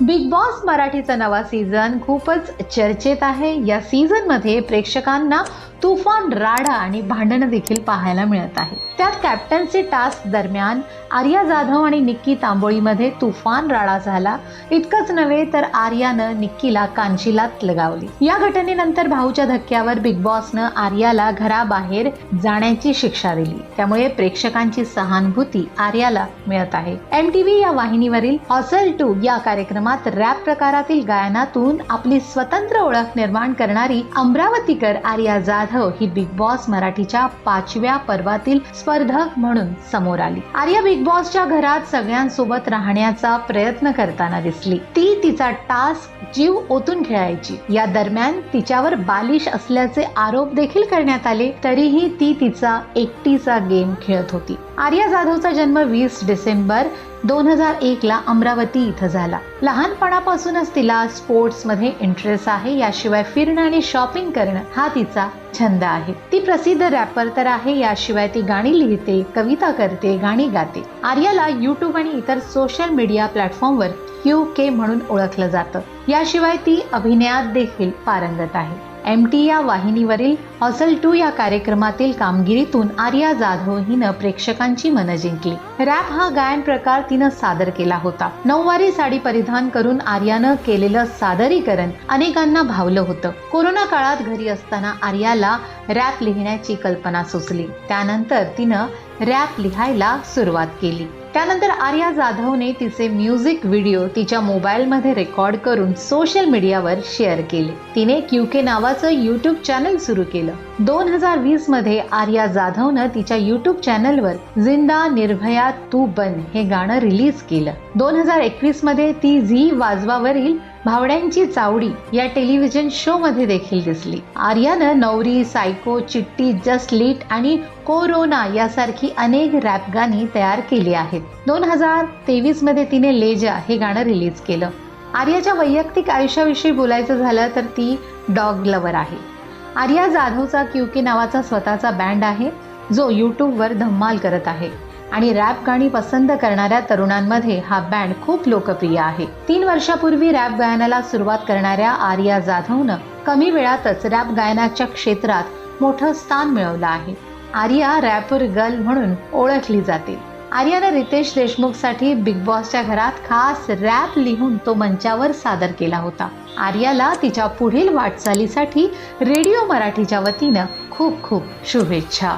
Big boss मराठीचा नवा season खूपच चर्चेत आहे. या सीझनमध्ये प्रेक्षकांना तुफान राडा आणि भांडणं देखील पाहायला मिळत आहे. त्यात कॅप्टन्सी टास्क दरम्यान आर्या जाधव आणि निक्की तांबोळीमध्ये तुफान राडा झाला. इतकंच नव्हे तर आर्यानं निक्कीला कांशीलात लगावली. या घटनेनंतर भाऊच्या धक्क्यावर बिग बॉसनं आर्याला घराबाहेर जाण्याची शिक्षा दिली. त्यामुळे प्रेक्षकांची सहानुभूती आर्याला मिळत आहे. एम टीव्ही या वाहिनीवरील हॉसल टू या कार्यक्रमात रॅप प्रकारातील गायनातून आपली स्वतंत्र ओळख निर्माण करणारी अमरावतीकर आर्या जाधव ही बिग बॉस मराठीच्या पाचव्या पर्वातील स्पर्धक म्हणून समोर आली. आर्या बिग बॉसच्या घरात सगळ्यांसोबत राहण्याचा प्रयत्न करताना दिसली. ती तिचा टास्क जीव ओतून खेळायची. या दरम्यान तिच्यावर बालिश असल्याचे आरोप देखील करण्यात आले तरीही ती तिचा एकटीचा गेम खेळत होती. आर्या जाधवचा जन्म वीस डिसेंबर दोन हजार एकला अमरावती इथं झाला. लहानपणापासूनच तिला स्पोर्ट्समध्ये इंटरेस्ट आहे याशिवाय फिरणं आणि शॉपिंग करणं हा तिचा छंद आहे. ती प्रसिद्ध रॅपर तर आहे याशिवाय ती गाणी लिहिते कविता करते गाणी गाते. आर्याला युट्यूब आणि इतर सोशल मीडिया प्लॅटफॉर्मवर क्यू के म्हणून ओळखलं जातं. याशिवाय ती अभिनयात देखील पारंगत आहे. एम टी या वाहिनीवरील हॉसल टू या कार्यक्रमातील कामगिरीतून आर्या जाधव हिनं प्रेक्षकांची मनं जिंकली. रॅप हा गायन प्रकार तिनं सादर केला होता. नऊवारी साडी परिधान करून आर्यानं केलेलं सादरीकरण अनेकांना भावलं होतं. कोरोना काळात घरी असताना आर्याला रॅप लिहिण्याची कल्पना सुचली. त्यानंतर तिनं रॅप लिहायला सुरुवात केली. त्यानंतर आर्या जाधवने तिचे म्युझिक व्हिडिओ तिच्या मोबाईलमध्ये रेकॉर्ड करून सोशल मीडियावर शेअर केले. तिने क्यूके नावाचं युट्यूब चॅनल सुरू केलं. दोन हजार वीसमध्ये आर्या जाधवनं तिच्या युट्यूब चॅनलवर जिंदा निर्भया तू बन हे गाणं रिलीज केलं. दोन हजार एकवीसमध्ये ती झी वाजवावरील भावड्यांची चावडी या टेलिव्हिजन शो मध्ये देखील दिसली. आर्यानं नवरी सायको चिट्टी जस्ट लीट आणि कोरोना यासारखी अनेक रॅप गाणी तयार केली आहेत. दोन हजार तेवीसमध्ये तिने लेजा हे गाणं रिलीज केलं. आर्याच्या वैयक्तिक आयुष्याविषयी बोलायचं झालं तर ती डॉग लवर आहे. आर्या जाधवचा क्यूके नावाचा स्वतःचा बँड आहे जो यूट्यूबवर धम्माल करत आहे. आणि रॅप गाणी पसंत करणाऱ्या तरुणांमध्ये हा बँड खूप लोकप्रिय आहे. तीन वर्षापूर्वी रॅप गायनाला सुरुवात करणाऱ्या आर्या जाधवनं कमी वेळातच रॅप गायनाच्या क्षेत्रात मोठं स्थान मिळवलं आहे. आर्या रॅपर गर्ल म्हणून ओळखली जाते. आर्यानं रितेश देशमुखसाठी बिग बॉसच्या घरात खास रॅप लिहून तो मंचावर सादर केला होता. आर्याला तिच्या पुढील वाटचालीसाठी रेडिओ मराठीच्या वतीनं खूप खूप शुभेच्छा.